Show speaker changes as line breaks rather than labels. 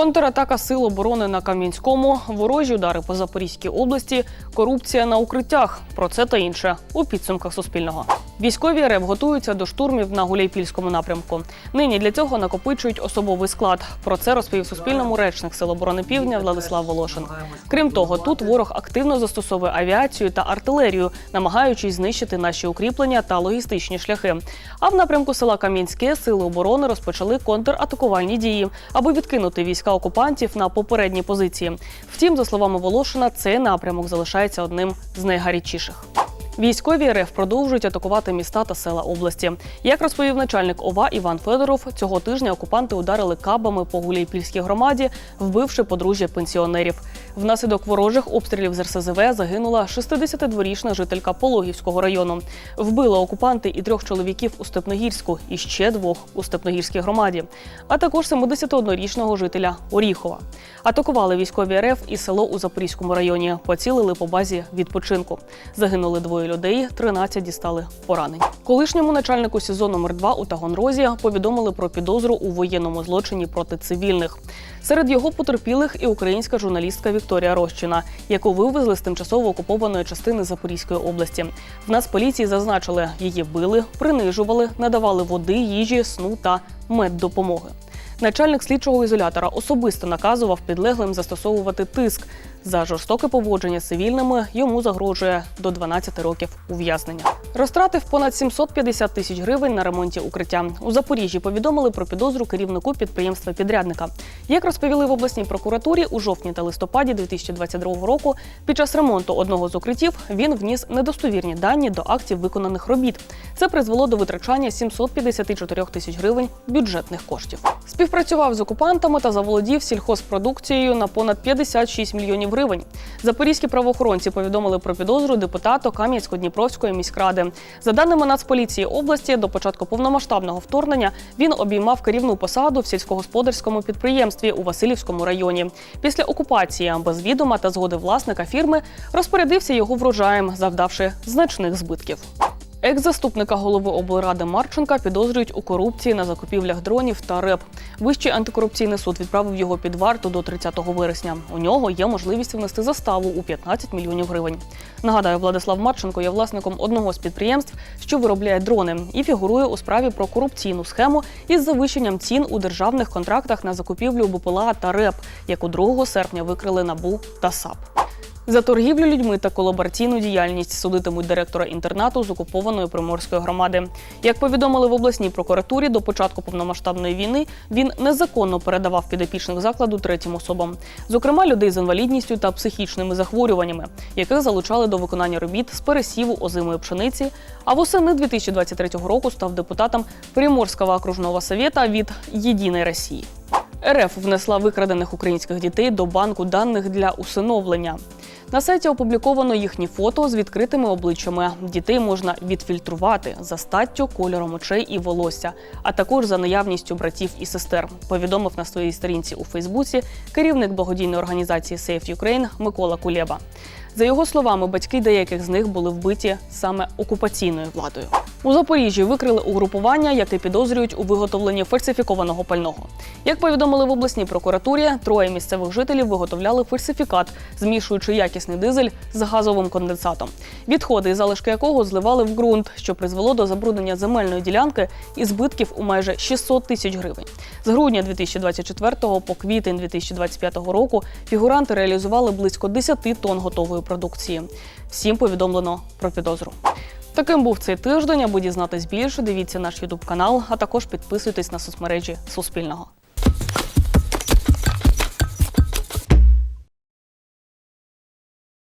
Контратака сил оборони на Кам'янському, ворожі удари по Запорізькій області, корупція на укриттях. Про це та інше у підсумках Суспільного. Військові РФ готуються до штурмів на Гуляйпільському напрямку. Нині для цього накопичують особовий склад. Про це розповів Суспільному речник Сил оборони Півдня Владислав Волошин. Крім того, тут ворог активно застосовує авіацію та артилерію, намагаючись знищити наші укріплення та логістичні шляхи. А в напрямку села Кам'янське сили оборони розпочали контратакувальні дії, аби відкинути війська окупантів на попередні позиції. Втім, за словами Волошина, цей напрямок залишається одним з найгарячіших. Військові РФ продовжують атакувати міста та села області. Як розповів начальник ОВА Іван Федоров, цього тижня окупанти ударили кабами по Гуляйпільській громаді, вбивши подружжя пенсіонерів. Внаслідок ворожих обстрілів з РСЗВ загинула 62-річна жителька Пологівського району. Вбили окупанти і трьох чоловіків у Степногірську, і ще двох у Степногірській громаді, а також 71-річного жителя Оріхова. Атакували військові РФ і село у Запорізькому районі. Поцілили по базі відпочинку. Загинули двоє людей, 13 дістали поранень. Колишньому начальнику СІЗО номер 2 у Таганрозі повідомили про підозру у воєнному злочині проти цивільних. Серед його потерпілих і українська журналістка Вікторія Рощина, яку вивезли з тимчасово окупованої частини Запорізької області. В нас поліції зазначили, її били, принижували, надавали води, їжі, сну та меддопомоги. Начальник слідчого ізолятора особисто наказував підлеглим застосовувати тиск. За жорстоке поводження з цивільними йому загрожує до 12 років ув'язнення. Розтратив понад 750 тисяч гривень на ремонті укриття. У Запоріжжі повідомили про підозру керівнику підприємства підрядника. Як розповіли в обласній прокуратурі, у жовтні та листопаді 2022 року під час ремонту одного з укриттів він вніс недостовірні дані до актів виконаних робіт. Це призвело до витрачання 754 тисяч гривень бюджетних коштів. Співпрацював з окупантами та заволодів сільхозпродукцією на понад 56 мільйонів гривень. Запорізькі правоохоронці повідомили про підозру депутату Кам'янсько-Дніпровської міськради. За даними Нацполіції області, до початку повномасштабного вторгнення він обіймав керівну посаду в сільськогосподарському підприємстві у Васильівському районі. Після окупації без відома та згоди власника фірми розпорядився його врожаєм, завдавши значних збитків. Екс-заступника голови облради Марченка підозрюють у корупції на закупівлях дронів та РЕП. Вищий антикорупційний суд відправив його під варту до 30 вересня. У нього є можливість внести заставу у 15 мільйонів гривень. Нагадаю, Владислав Марченко є власником одного з підприємств, що виробляє дрони, і фігурує у справі про корупційну схему із завищенням цін у державних контрактах на закупівлю БПЛА та РЕП, яку 2 серпня викрили НАБУ та САП. За торгівлю людьми та колабораційну діяльність судитимуть директора інтернату з окупованої приморської громади. Як повідомили в обласній прокуратурі, до початку повномасштабної війни він незаконно передавав підопічних закладу третім особам, зокрема людей з інвалідністю та психічними захворюваннями, яких залучали до виконання робіт з пересіву озимої пшениці. А восени 2023 року став депутатом Приморського окружного совєта від Єдиної Росії. РФ внесла викрадених українських дітей до банку даних для усиновлення. На сайті опубліковано їхні фото з відкритими обличчями. Дітей можна відфільтрувати за статтю, кольором очей і волосся, а також за наявністю братів і сестер. Повідомив на своїй сторінці у Фейсбуці керівник благодійної організації Save Ukraine Микола Кулєба. За його словами, батьки деяких з них були вбиті саме окупаційною владою. У Запоріжжі викрили угрупування, яке підозрюють у виготовленні фальсифікованого пального. Як повідомили в обласній прокуратурі, троє місцевих жителів виготовляли фальсифікат, змішуючи якісний дизель з газовим конденсатом, відходи залишки якого зливали в ґрунт, що призвело до забруднення земельної ділянки і збитків у майже 600 тисяч гривень. З грудня 2024 по квітень 2025 року фігуранти реалізували близько 10 тонн готової продукції. Всім повідомлено про підозру. Таким був цей тиждень. Аби дізнатись більше, дивіться наш Ютуб канал, а також підписуйтесь на соцмережі Суспільного.